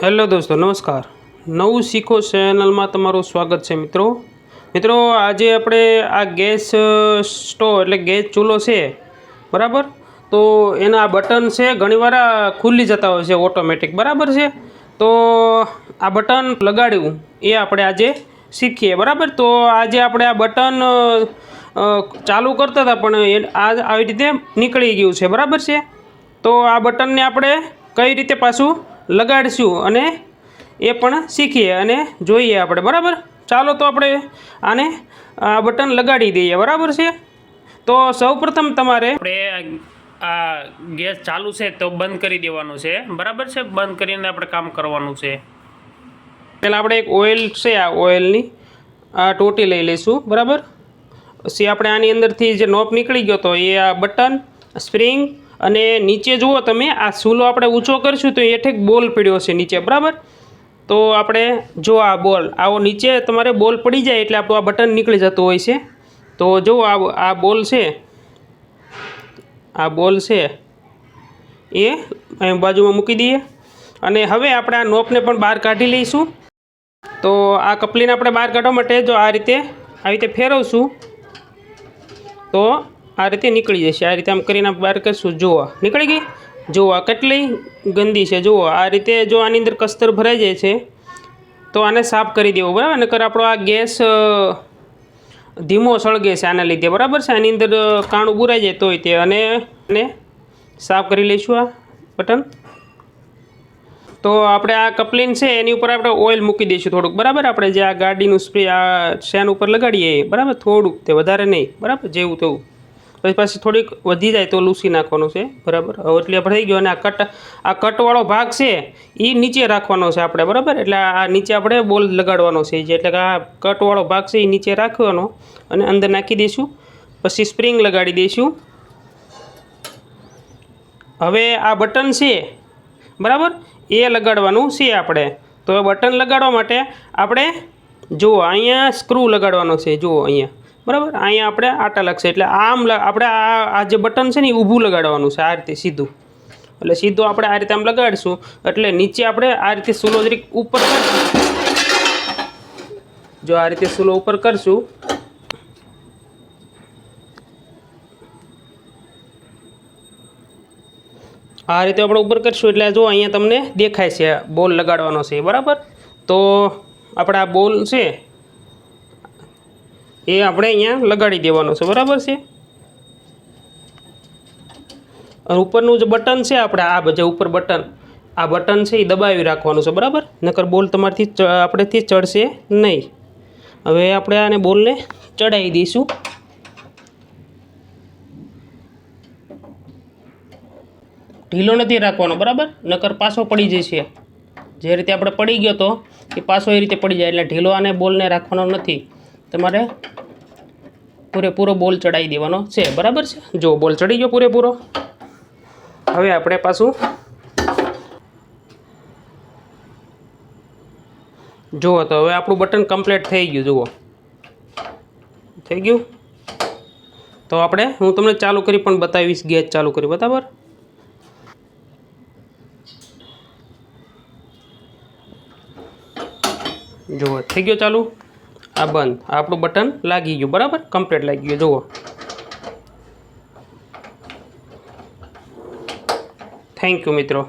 Hello દોસ્તો, નમસ્કાર. નવું શીખો ચેનલમાં તમારું સ્વાગત છે મિત્રો. મિત્રો, આજે આપણે આ ગેસ સ્ટોવ એટલે ગેસ ચૂલો છે, બરાબર? તો એના બટન છે, ઘણીવાર ખુલ્લી જતા હોય છે ઓટોમેટિક, બરાબર છે? તો આ બટન લગાડ્યું, એ આપણે આજે શીખીએ, બરાબર? તો આજે આપણે આ બટન ચાલુ કરતા હતા, પણ આ આવી રીતે નીકળી ગયું છે, બરાબર છે? તો આ બટનને આપણે કઈ રીતે પાછું લગાડીશું અને એ પણ શીખીએ અને જોઈએ આપણે બરાબર? ચાલો તો આપણે આને આ બટન લગાડી દઈએ બરાબર છે? તો સૌપ્રથમ તમારે આપણે આ ગેસ ચાલુ છે તો બંધ કરી દેવાનું છે બરાબર છે? બંધ કરીને આપણે કામ કરવાનું છે. પહેલાં આપણે એક ઓઇલ છે આ ઓઇલની આ ટોટી લઈ લઈશું બરાબર? પછી આપણે આની અંદરથી જે નોપ નીકળી ગયો તો એ આ બટન સ્પ્રિંગ અને નીચે જુઓ તમે, આ સૂલો આપણે ઊંચો કરશું તો એ બોલ પડ્યો છે નીચે, બરાબર? તો આપણે જો આ બોલ, આવો નીચે તમારે બોલ પડી જાય એટલે આપણું આ બટન નીકળી જતું હોય છે. તો જો આ આ બોલ છે, આ બોલ છે, એ અહીં બાજુમાં મૂકી દઈએ. અને હવે આપણે આ નોપને પણ બહાર કાઢી લઈશું. તો આ કપલીને આપણે બહાર કાઢવા માટે જો આ રીતે આવી રીતે ફેરવશું. તો આ રીતે નીકળી જશે. આ રીતે આમ કરીને બહાર કરશું, જુઓ. નીકળી ગઈ? જુઓ કેટલી ગંદી છે. જુઓ, આ રીતે જો આની અંદર કસ્તર ભરાઈ જાય છે, તો આને સાફ કરી દેવો, બરાબર? નકર આપણો આ ગેસ ધીમો સળગે છે આના લીધે, બરાબર છે? આની અંદર કાણું બુરાઈ જાય તોય તે. અને અને સાફ કરી લઈશું આ બટન. તો આપણે આ કપલિન છે, એની ઉપર આપણે ઓઇલ મૂકી દઈશું થોડુંક, બરાબર? આપણે જે આ ગાડીનું સ્પ્રે, આ શેન ઉપર લગાડીએ, બરાબર? થોડુંક તે વધારે નહીં, બરાબર? જેવું તેવું. પછી પાછી થોડીક વધી જાય તો લૂસી નાખવાનું છે, બરાબર? હવે એટલે થઈ ગયો અને આ કટ, આ કટવાળો ભાગ છે એ નીચે રાખવાનો છે આપણે, બરાબર? એટલે આ નીચે આપણે બોલ લગાડવાનો છે જે એટલે કે આ કટવાળો ભાગ છે એ નીચે રાખવાનો અને અંદર નાખી દઈશું, પછી સ્પ્રિંગ લગાડી દઈશું. હવે આ બટન છે, બરાબર? એ લગાડવાનું છે આપણે. તો બટન લગાડવા માટે આપણે, જુઓ, અહીંયા સ્ક્રૂ લગાડવાનો છે, જુઓ, અહીંયા. બરાબર? અહીંયા આપણે આટા લાગશે એટલે આમ આપણે આ આ જે બટન છે ને એ ઊભું લગાડવાનું છે આ રીતે સીધું. એટલે સીધું આપણે આ રીતે આમ લગાડીશું. એટલે નીચે આપણે આ રીતે સૂલો જરીક ઉપર જો આ રીતે સૂલો ઉપર કરશું. આ રીતે આપણે ઉપર કરશું. એટલે જો અહીંયા તમને દેખાય છે, બોલ લગાડવાનો છે. બરાબર? તો આપણે આ બોલ છે એ આપણે અહીંયા લગાડી દેવાનો છે, બરાબર છે? અને ઉપરનું જે બટન છે આપણે, આ જે ઉપર બટન, આ બટન છે એ દબાવી રાખવાનું છે, બરાબર? નકર બોલ તમારથી આપણેથી ચડશે નહીં. હવે આપણે આને બોલને ચડાવી દઈશું. ઢીલો નથી રાખવાનો, બરાબર? નકર પાછો પડી જશે. જે રીતે આપણે પડી ગયો તો, એ પાછો એ રીતે પડી જાય, એટલે ઢીલો આને બોલને રાખવાનો નથી. તમારે પૂરેપૂરો બોલ ચડાવી દેવાનો છે, બરાબર છે? જો, બોલ ચડી ગયો પૂરેપૂરો. હવે આપણે પાછું જુઓ તો હવે આપણું બટન કમ્પ્લીટ થઈ ગયું, જુઓ. થઈ ગયું? તો આપણે, હું તમને ચાલુ કરી પણ બતાવીશ ગેસ ચાલુ કરી, બરાબર? જુઓ, થઈ ગયો ચાલુ? આ બંધ. આપણું બટન લાગી ગયું. બરાબર? કમ્પ્લીટ લાગી ગયું. જુઓ. થેન્ક યુ મિત્રો.